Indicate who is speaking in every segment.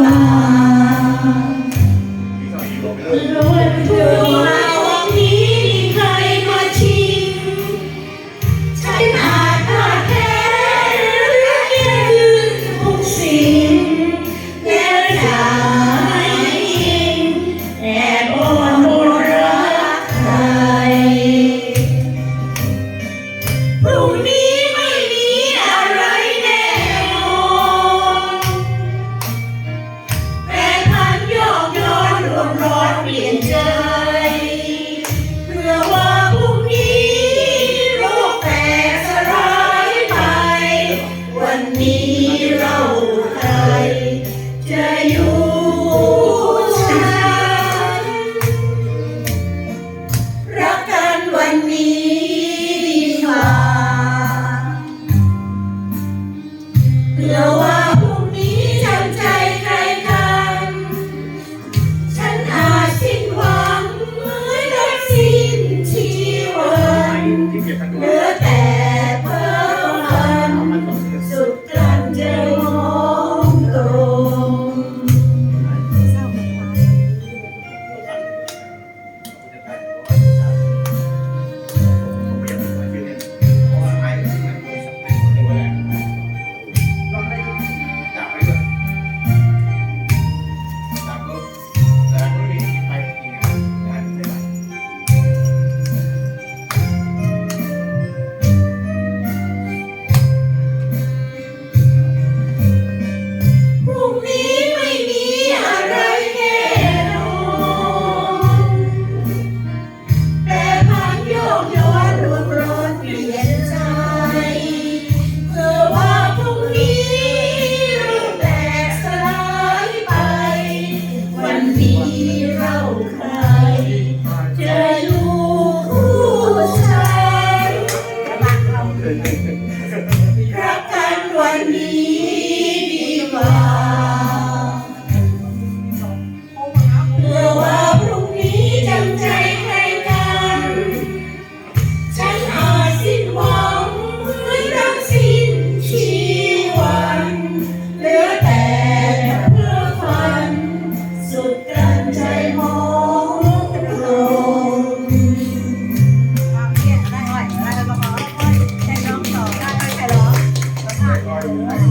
Speaker 1: 嗯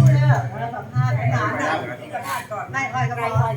Speaker 1: เนี่
Speaker 2: ยเว
Speaker 1: ลา
Speaker 2: สั
Speaker 1: มภาษณ์หลานนะก่อนไล่อ้อ
Speaker 3: ยก็ไล่อ้อย